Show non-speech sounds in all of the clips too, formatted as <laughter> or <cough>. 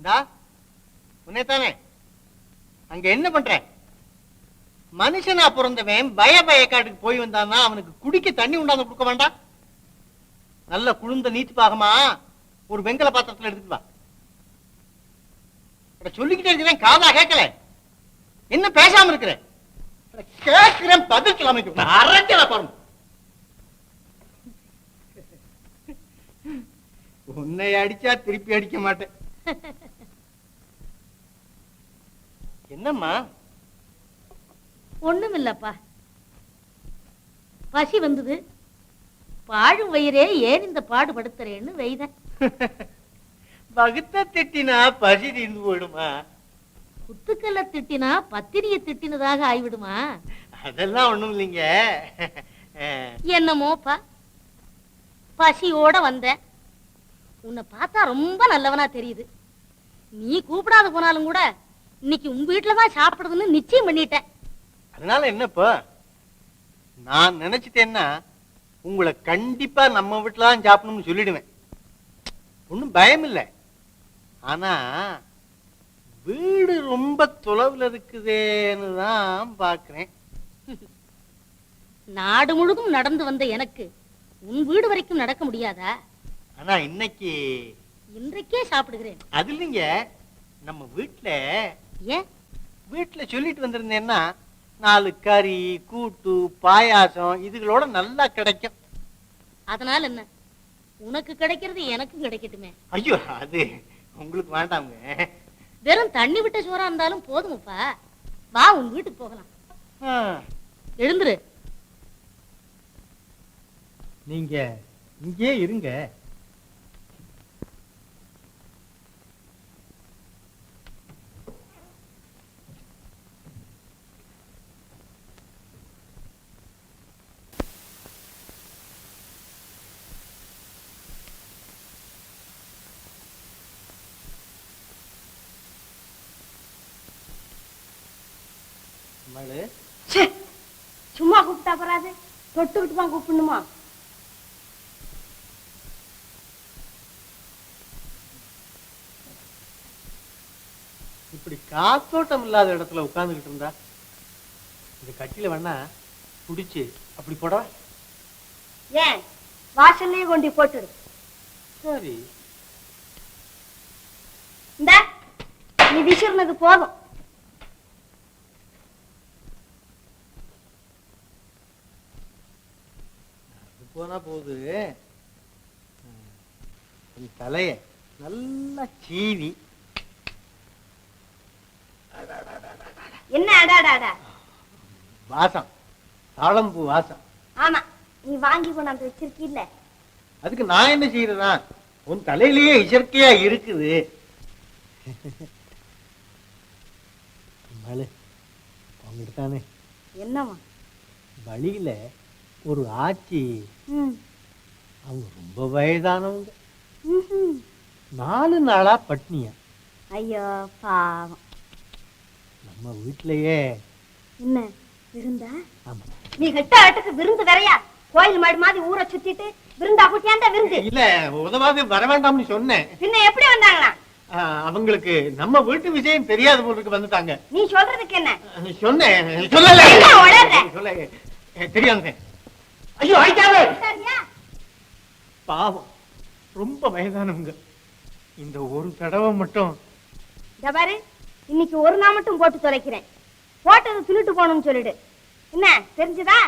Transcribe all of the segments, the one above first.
டா தானே அங்க என்ன பண்ற? மனுஷனா பிறந்தவன் பய பய காட்டுக்கு போய் வந்தான்னா அவனுக்கு குடிக்க தண்ணி உண்டாந்து கொடுக்க வேண்டாம் நல்ல குழுந்த நீத்து பாகமா ஒரு வெங்கல பாத்திரத்துல எடுத்துட்டு வா. சொல்லிக்கிட்டே இருக்கிறேன் காதா கேட்கல. என்ன பேசாம இருக்கிற? கேட்கிறேன் பதில் கிளம்பிட்டு அரைஞ்சல பாருங்க உன்னை அடிச்சா திருப்பி அடிக்க மாட்டேன். என்னம்மா? ஒண்ணும் இல்லப்பா பசி வந்தது. பாழும் வயிறே ஏன் இந்த பாடுபடுத்துறேன்னு வைதேன் பகுத்த <laughs> திட்டினா பசி தீர்ந்து போயிடுமா? குத்துக்கல்ல திட்டினா பத்தினிய திட்டினதாக ஆயிவிடுமா? அதெல்லாம் ஒண்ணும் இல்லைங்க. <laughs> என்னமோப்பா? பசியோட வந்தேன் உன்னை பார்த்தா ரொம்ப நல்லவனா தெரியுது. நீ கூப்பிடாத போனாலும் கூட இன்னைக்கு உன் வீட்டுல தான் சாப்பிடுறதுன்னு நிச்சயம் பண்ணிட்டேன். அதனால என்னப்பா நான் நினைச்சிட்டேன்னா உங்களை கண்டிப்பா நம்ம வீட்டுல தான் சாப்பிடணும்னு சொல்லிடுவேன். ஒன்றும் பயம் இல்லை. ஆனா வீடு ரொம்ப தொலைவில் இருக்குதேன்னு தான் பார்க்குறேன். நாடு முழுதும் நடந்து வந்த எனக்கு உன் வீடு வரைக்கும் நடக்க முடியாதா? ஆனா இன்னைக்கு இன்றைக்கே சாப்பிடுகிறேன். அது இல்லைங்க. நம்ம வீட்டுல ஏன் வீட்டுல சொல்லிட்டு வந்திருந்தேன்னா நாலு கறி கூட்டு பாயாசம் இதுகளோட நல்லா கிடைக்கும். அதனால என்ன? உனக்கு கிடைக்கிறது எனக்கும் கிடைக்கட்டுமே. ஐயோ அது உங்களுக்கு வேண்டாங்க வெறும் தண்ணி விட்ட சோறா இருந்தாலும் போதுமப்பா. வா உன் வீட்டுக்கு போகலாம். எழுந்துரு. நீங்க இங்கே இருங்க. சும்மா கூப்பிட்டா போறாது. தொட்டுக்கிட்டு தான் கூப்பிடணுமா? இப்படி காத்தோட்டம் இல்லாத இடத்துல உட்கார்ந்துகிட்டு இருந்தா இந்த கட்டில வேணா புடிச்சு அப்படி போடவா? ஏன்? வாசல்லையே கொண்டு போட்டுடு. சரி. இந்த நீ விசிறினது போதும். அது போனா போகுது தலைய நல்லா சீவி என்ன அடாடாடா வாசம் தாழம்பூ வாசம். ஆமா நீ வாங்கி கொண்டாந்து வச்சிருக்கீல்ல. அதுக்கு நான் என்ன செய்யறதா உன் தலையிலேயே இயற்கையா இருக்குது. தானே. என்னம்மா? வழியில ஒரு ஆச்சி அவங்க ரொம்ப வயதானவங்க. நாலு நாளா பட்னியா. ஐயோ பாவம். நம்ம வீட்டிலேயே என்ன விருந்தா? ஆமா. நீ கெட்ட ஆட்டுக்கு விருந்து வேறையா? கோயில் மாடு மாதிரி ஊரை சுத்திட்டு விருந்தா குட்டியாண்டா விருந்து? இல்ல உதவாது வர வேண்டாம்னு சொன்னேன். பின்ன எப்படி வந்தாங்களா? அவங்களுக்கு நம்ம வீட்டு விஷயம் தெரியாத போலுக்கு வந்துட்டாங்க. நீ சொல்றதுக்கு என்ன? சொன்னேன். சொல்லல. என்ன உளறுற? சொல்ல அஹ், தெரியாதுங்க ஐயோ ஆயிட்டாவே பாவம். ரொம்ப வயதானவங்க. இந்த ஒரு தடவை மட்டும். பாரு இன்னைக்கு ஒரு நாள் மட்டும் போட்டு தொலைக்கிறேன். போட்டது துணிட்டு போகணும்னு சொல்லிடு. என்ன தெரிஞ்சுதா.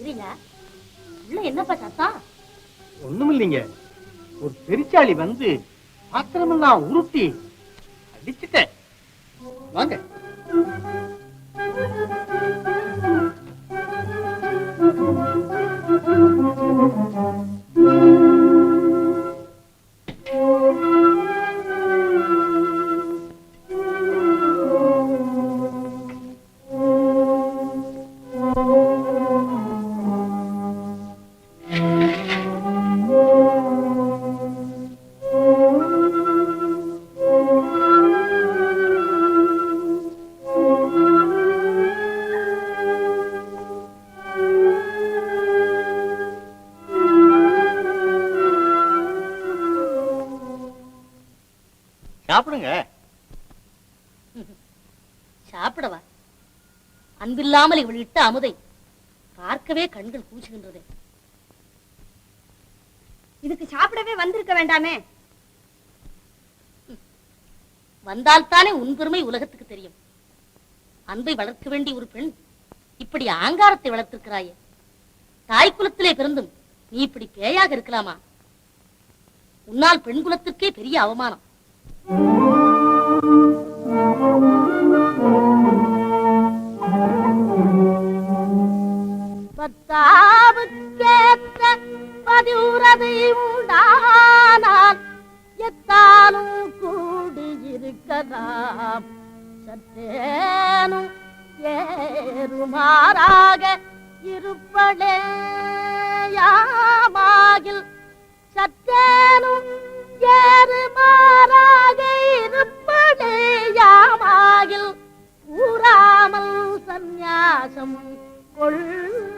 இருங்க. உள்ள என்னப்பா சத்தம் ஒண்ணும் இல்லைங்க ஒரு பெருச்சாளி வந்து பாத்திரமெல்லாம் உருட்டி அடிச்சுட்டேன். வாங்க. சாப்பிடுங்க. சாப்பிடவா? அன்பில்லாமல் இவள் இட்ட அமுதை பார்க்கவே கண்கள் கூச்சுகின்றது இதுக்கு சாப்பிடவே வந்திருக்க வேண்டாமே. வந்தால்தானே உன் பெருமை உலகத்துக்கு தெரியும். அன்பை வளர்க்க வேண்டிய ஒரு பெண் இப்படி ஆங்காரத்தை வளர்த்திருக்கிறாயே. தாய் குலத்திலே பிறந்தும் நீ இப்படி பேயாக இருக்கலாமா? உன்னால் பெண் குலத்திற்கே பெரிய அவமானம். பத்தாவுக்கேற்ற பதிவுறதை உண்டானால் எத்தாலும் கூடியிருக்கலாம். சற்றேனும் ஏறுமாறாக இருப்படேயாமாகில் சற்றேனும் ஏறுமாறாக இருப்படேயாமாகில் ஊராமல் சந்நியாசம் கொள்ள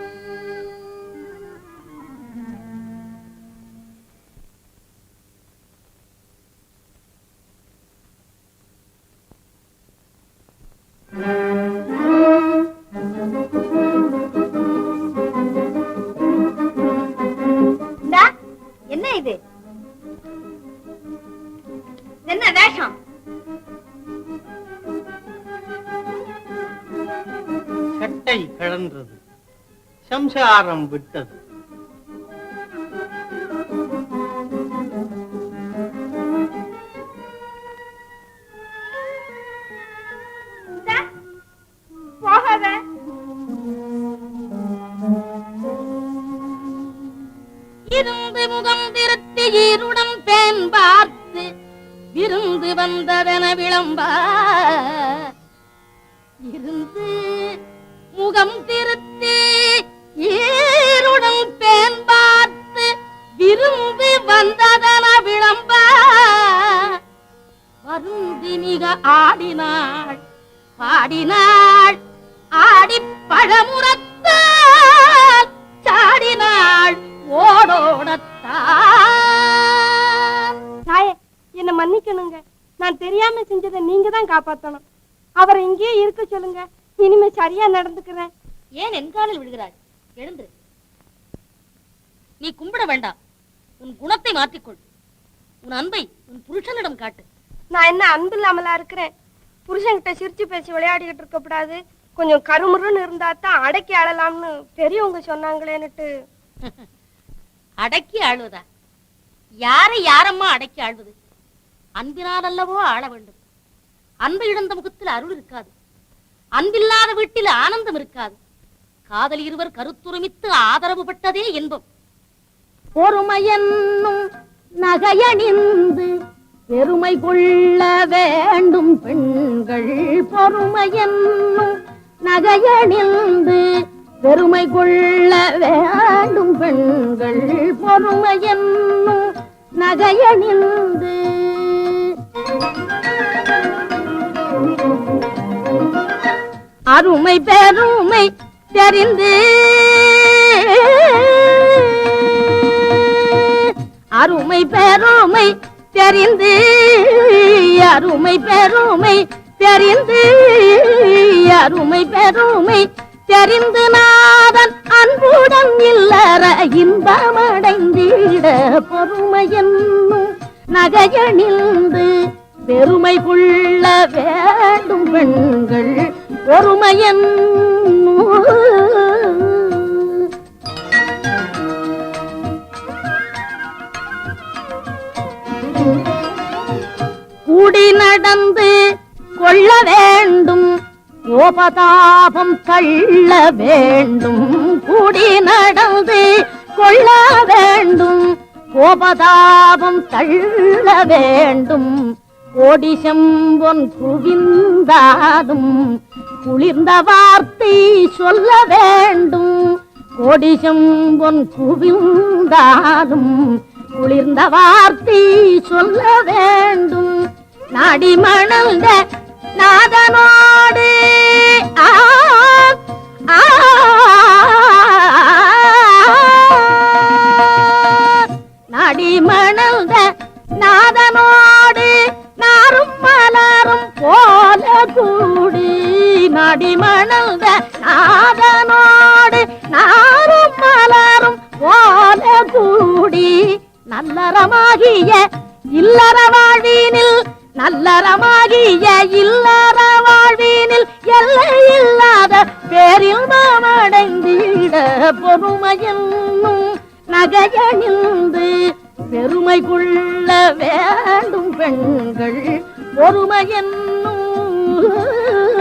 சட்டை கழன்றது சம்சாரம் விட்டது. இருந்து முகம் திருத்தி ஈருடன் பேன் பார்த்து விருந்து வந்ததென விளம்பா. இருந்து முகம் திருத்தி ஈருடன் பேன் பார்த்து விரும்பி வந்ததன விளம்ப. வருந்தினிக ஆடினாள் பாடினாள் ஆடி பழமுறத்தால் சாடினாள் ஓடோடத்தாள் தாயே என்ன மன்னிக்கணுங்க. நான் தெரியாம செஞ்சதை நீங்க தான் காப்பாத்தணும். அவரை இங்கேயே இருக்க சொல்லுங்க. இனிமே சரியா நடந்துக்கிறேன் ஏன் என் காலில் விழுகிறாய்? எழுந்திரு நீ கும்பிட வேண்டாம். உன் குணத்தை மாற்றிக்கொள். உன் அன்பை உன் புருஷனிடம் காட்டு. நான் என்ன அன்பு இல்லாமலா இருக்கிறேன்? புருஷன்கிட்ட சிரிச்சு பேசி விளையாடிக்கிட்டு இருக்க கூடாது கொஞ்சம் கருமுருன்னு இருந்தா தான் அடக்கி ஆளலாம்னு பெரியவங்க சொன்னாங்களேன்னுட்டு. <laughs> அடக்கி ஆளுவதா? யாரை யாரம்மா அடக்கி ஆள்வது? அன்பினால் அல்லவோ ஆள வேண்டும். அன்பு இழந்த முகத்தில் அருள் இருக்காது. அன்பில்லாத வீட்டில் ஆனந்தம் இருக்காது. காதல் இருவர் கருத்துருமித்து ஆதரவு பட்டதே இன்பம். பொறுமையென்னும் நகையணிந்து பெருமை கொள்ள வேண்டும் பெண்கள். பொறுமையென்னும் நகையணிந்து பெருமை கொள்ள வேண்டும் பெண்கள். பொறுமையென்னும் நகையணிந்து அருமை பெருமை தெரிந்து அருமை பெருமை தெரிந்து அருமை பெருமை தெரிந்து அருமை பெருமை தெரிந்து நாதன் அன்புடன் இல்லற இன்பமடைந்திட பொறுமை என்னும் நகையணிந்து பெருமை கொள்ள வேண்டும் பெண்கள். ஒருமையன் கூடி நடந்து கொள்ள வேண்டும். கோபதாபம் தள்ள வேண்டும். கூடி நடந்து கொள்ள வேண்டும். கோபதாபம் தள்ள வேண்டும். கோடி செம்பொன் குவிந்தாடும் குளிர்ந்த வார்த்தை சொல்ல வேண்டும். கோடி செம்பொன் குவிந்தாடும் குளிர்ந்த வார்த்தை சொல்ல வேண்டும். நாடி மணந்த நாதனோடு ஆ, ஆ, நாடி மணந்த நாதனோடு கூடி நடி மணந்த நாதனோடு நாரும் மலரும் போல கூடி நல்லறமாகிய இல்லற வாழ்வினில் நல்லறமாகிய இல்லற வாழ்வினில் எல்லை இல்லாத பேரில் மாமடைந்திட பொறுமையென்னும் நகையணிந்து பெருமை கொள்ள வேண்டும் பெண்கள் பொறுமை என்னும் う。